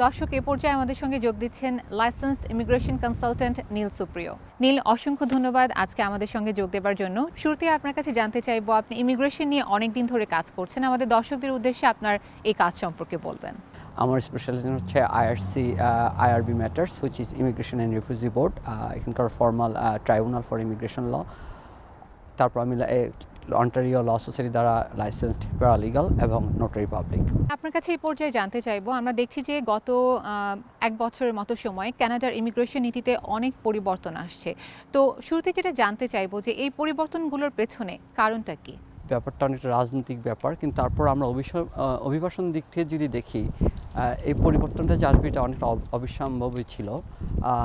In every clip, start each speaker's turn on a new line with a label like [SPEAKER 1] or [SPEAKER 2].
[SPEAKER 1] দর্শক, এ পর্যায়ে আমাদের সঙ্গে যোগ দিচ্ছেন লাইসেন্সড ইমিগ্রেশন কনসালটেন্ট নীল সুপ্রিয়। নীল, অসংখ্য ধন্যবাদ আজকে আমাদের সঙ্গে যোগ দেবার জন্য। শুরুতে আপনার কাছে জানতে চাইব, আপনি ইমিগ্রেশন নিয়ে অনেক দিন ধরে কাজ করছেন। আমাদের দর্শকদের উদ্দেশ্যে আপনার এই কাজ সম্পর্কে বলবেন।
[SPEAKER 2] আমার স্পেশালিজম হচ্ছে IRC IRB matters which is immigration and refugee board এখানকার formal tribunal for immigration law তারপর আমি অন্টারিও ল সোসাইটি দ্বারা লাইসেন্সড প্যারালিগাল এবং নোটারি পাবলিক
[SPEAKER 1] আপনার কাছে এই পর্যায়ে জানতে চাইব, আমরা দেখছি যে গত এক বছরের মতো সময়ে ক্যানাডার ইমিগ্রেশন নীতিতে অনেক পরিবর্তন আসছে। তো শুরুতে যেটা জানতে চাইব যে এই পরিবর্তনগুলোর পেছনে কারণটা কি?
[SPEAKER 2] ব্যাপারটা অনেকটা রাজনৈতিক ব্যাপার, কিন্তু তারপর আমরা অভিবাসন দিক থেকে যদি দেখি এই পরিবর্তনটা যে আসবে এটা অনেকটা অব- অবিসম্ভাবী ছিল।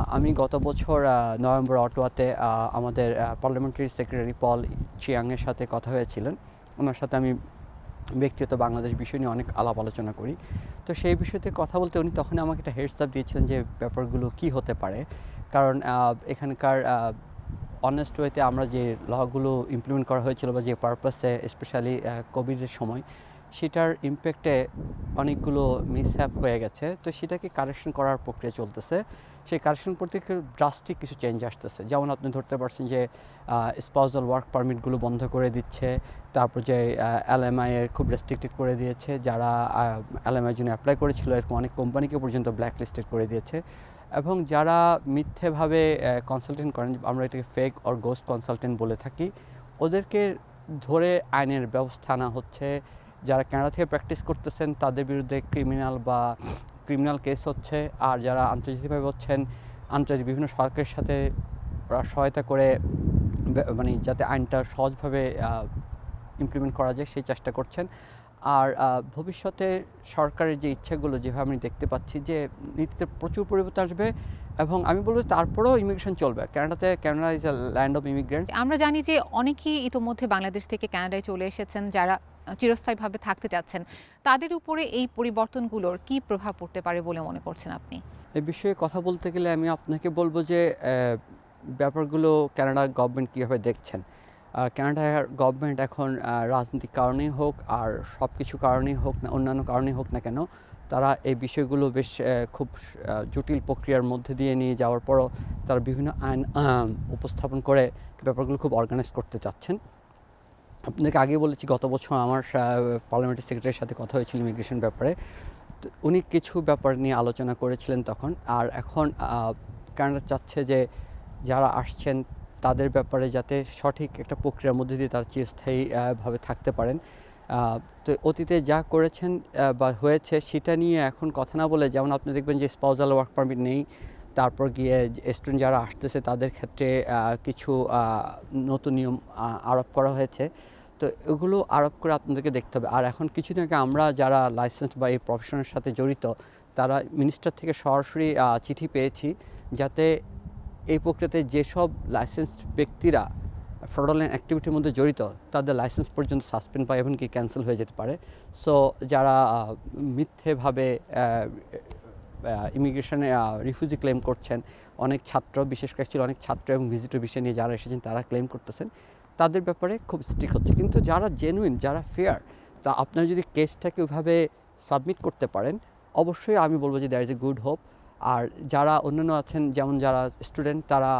[SPEAKER 2] আমি গত বছর নভেম্বর অটোয়াতে আমাদের পার্লামেন্টারি সেক্রেটারি পল চিয়াংয়ের সাথে কথা হয়েছিলেন। ওনার সাথে আমি ব্যক্তিগত বাংলাদেশ বিষয় নিয়ে অনেক আলাপ আলোচনা করি। তো সেই বিষয়তে কথা বলতে উনি তখন আমাকে একটা হেডস আপ দিয়েছিলেন যে ব্যাপারগুলো কি হতে পারে। কারণ এখানকার অনেস্ট ওয়েতে আমরা যে লগুলো ইমপ্লিমেন্ট করা হয়েছিল বা যে পারপাসে স্পেশালি কোভিডের সময়, সেটার ইম্প্যাক্টে অনেকগুলো মিসহ্যাপ হয়ে গেছে। তো সেটাকে কারেকশন করার প্রক্রিয়া চলতেছে। সেই কারেকশন প্রতি ড্রাস্টিক কিছু চেঞ্জ আসতেছে। যেমন আপনি ধরতে পারছেন যে স্পাউজাল ওয়ার্ক পারমিটগুলো বন্ধ করে দিচ্ছে। তারপর যে এলএমআই এর খুব রেস্ট্রিক্টেড করে দিয়েছে। যারা এলএমআই জন্য অ্যাপ্লাই করেছিল, এরকম অনেক কোম্পানিকে পর্যন্ত ব্ল্যাক লিস্টেড করে দিয়েছে। এবং যারা মিথ্যেভাবে কনসালটেন্ট করেন, আমরা এটাকে ফেক অর গোস্ট কনসালটেন্ট বলে থাকি, ওদেরকে ধরে আইনের ব্যবস্থা আনা হচ্ছে। যারা কানাডা থেকে প্র্যাকটিস করতেছেন, তাদের বিরুদ্ধে ক্রিমিনাল বা ক্রিমিনাল কেস হচ্ছে। আর যারা আন্তর্জাতিকভাবে হচ্ছেন, আন্তর্জাতিক বিভিন্ন সরকারের সাথে সহায়তা করে মানে যাতে আইনটা সহজভাবে ইমপ্লিমেন্ট করা যায়, সেই চেষ্টা করছেন। আর ভবিষ্যতে সরকারের যে ইচ্ছাগুলো যেভাবে আমি দেখতে পাচ্ছি যে নীতিতে প্রচুর পরিবর্তন আসবে এবং আমি বলব তারপরেও ইমিগ্রেশন চলবে। কানাডাতে Canada is a land of immigrant
[SPEAKER 1] আমরা জানি যে অনেকেই ইতোমধ্যে বাংলাদেশ থেকে কানাডায় চলে এসেছেন যারা চিরস্থায়ীভাবে থাকতে চাচ্ছেন। তাদের উপরে এই পরিবর্তনগুলোর কি প্রভাব পড়তে পারে বলে মনে করছেন আপনি?
[SPEAKER 2] এ বিষয়ে কথা বলতে গেলে আমি আপনাকে বলব যে ব্যাপারগুলো ক্যানাডা গভর্নমেন্ট কীভাবে দেখছেন। কানাডার গভর্নমেন্ট এখন রাজনৈতিক কারণেই হোক আর সব কিছু কারণেই হোক না, অন্যান্য কারণেই হোক না কেন, তারা এই বিষয়গুলো বেশ খুব জটিল প্রক্রিয়ার মধ্যে দিয়ে নিয়ে যাওয়ার পরও তারা বিভিন্ন আইন উপস্থাপন করে ব্যাপারগুলো খুব অর্গানাইজ করতে চাচ্ছেন। আপনাকে আগে বলেছি, গত বছর আমার পার্লামেন্টের সেক্রেটারির সাথে কথা হয়েছিল ইমিগ্রেশন ব্যাপারে। উনি কিছু ব্যাপার নিয়ে আলোচনা করেছিলেন তখন, আর এখন কানাডা চাচ্ছে যে যারা আসছেন তাদের ব্যাপারে যাতে সঠিক একটা প্রক্রিয়ার মধ্যে দিয়ে তারা চিরস্থায়ী আহ, ভাবে থাকতে পারেন। তো অতীতে যা করেছেন বা হয়েছে সেটা নিয়ে এখন কথা না বলে যেমন আপনি দেখবেন যে স্পাউজাল ওয়ার্ক পারমিট নেই তারপর গিয়ে স্টুডেন্ট যারা আসতেছে তাদের ক্ষেত্রে কিছু নতুন নিয়ম আরোপ করা হয়েছে। তো এগুলো আরোপ করে আপনাদেরকে দেখতে হবে। আর এখন কিছুদিন আগে আমরা যারা লাইসেন্স বা এই প্রফেশনের সাথে জড়িত তারা মিনিস্টার থেকে সরাসরি চিঠি পেয়েছি যাতে এই প্রক্রিয়াতে যেসব লাইসেন্সড ব্যক্তিরা ফ্রডলেন অ্যাক্টিভিটির মধ্যে জড়িত, তাদের লাইসেন্স পর্যন্ত সাসপেন্ড বা এমনকি ক্যান্সেল হয়ে যেতে পারে। সো যারা মিথ্যেভাবে ইমিগ্রেশনে রিফিউজি ক্লেম করছেন, অনেক ছাত্র, বিশেষ করে অনেক ছাত্র এবং ভিজিটর বিষয় নিয়ে যারা এসেছেন, তারা ক্লেম করতেছেন। তাদের ব্যাপারে খুব স্ট্রিক হচ্ছে। কিন্তু যারা জেনুইন যারা ফেয়ার তা আপনারা যদি কেসটাকে ওইভাবে সাবমিট করতে পারেন, অবশ্যই আমি বলব যে there is a good hope আর যারা অন্যান্য আছেন, যেমন যারা স্টুডেন্ট তারা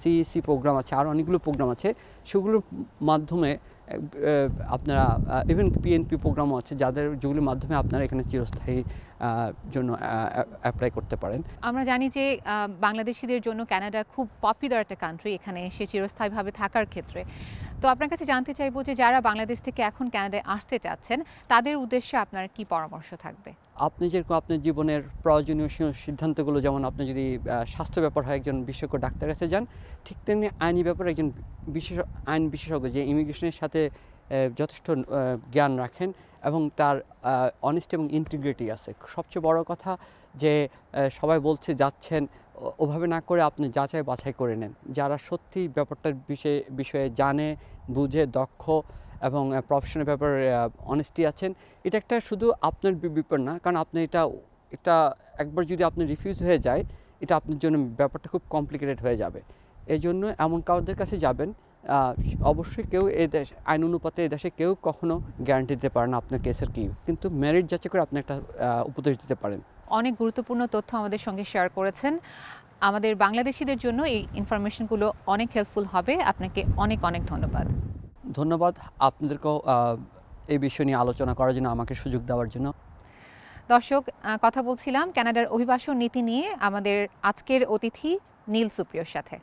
[SPEAKER 2] সিইসি প্রোগ্রাম আছে, আর অনেকগুলো প্রোগ্রাম আছে। সেগুলোর মাধ্যমে আপনারা ইভেন পিএনপি প্রোগ্রামও আছে, যাদের, যেগুলোর মাধ্যমে আপনারা এখানে চিরস্থায়ী জন্য অ্যাপ্লাই করতে পারেন।
[SPEAKER 1] আমরা জানি যে বাংলাদেশিদের জন্য কানাডা খুব পপুলার একটা কান্ট্রি এখানে এসে চিরস্থায়ীভাবে থাকার ক্ষেত্রে। তো আপনার কাছে জানতে চাইব যে যারা বাংলাদেশ থেকে এখন কানাডায় আসতে চাচ্ছেন তাদের উদ্দেশ্যে আপনার কি পরামর্শ থাকবে?
[SPEAKER 2] আপনি যেরকম আপনার জীবনের প্রয়োজনীয় সিদ্ধান্তগুলো যেমন আপনি যদি স্বাস্থ্য ব্যাপার হয় একজন বিশেষজ্ঞ ডাক্তার কাছে যান ঠিক তেমনি আইনি ব্যাপারে একজন বিশেষ আইন বিশেষজ্ঞ যে ইমিগ্রেশনের সাথে যথেষ্ট জ্ঞান রাখেন এবং তার অনেস্ট এবং ইন্টিগ্রিটি আছে। সবচেয়ে বড় কথা যে সবাই বলছে যাচ্ছেন ওভাবে না করে আপনি যাচাই বাছাই করে নেন। যারা সত্যি ব্যাপারটার বিষয়ে বিষয়ে জানে, বুঝে, দক্ষ এবং প্রফেশনাল ব্যাপারে অনেস্টি আছেন, এটা একটা শুধু আপনার বিপদ না, কারণ আপনি এটা এটা একবার যদি আপনি রিফিউজ হয়ে যায়, এটা আপনার জন্য ব্যাপারটা খুব কমপ্লিকেটেড হয়ে যাবে। এই জন্য এমন কাউদের কাছে যাবেন অবশ্যই কেউ এই দেশ আইন অনুপাতে এই দেশে কেউ কখনো গ্যারান্টি দিতে পারে না আপনার কেসের কী। কিন্তু মেরিট যাচাই করে আপনি একটা উপদেশ দিতে পারেন।
[SPEAKER 1] অনেক গুরুত্বপূর্ণ তথ্য আমাদের সঙ্গে শেয়ার করেছেন। আমাদের বাংলাদেশিদের জন্য এই ইনফরমেশনগুলো অনেক হেল্পফুল হবে। আপনাকে অনেক অনেক ধন্যবাদ।
[SPEAKER 2] ধন্যবাদ আপনাদেরকেও এই বিষয় নিয়ে আলোচনা করার জন্য আমাকে সুযোগ দেওয়ার জন্য।
[SPEAKER 1] দর্শক কথা বলছিলাম কানাডার অভিবাসন নীতি নিয়ে আমাদের আজকের অতিথি নীল সুপ্রিয়র সাথে।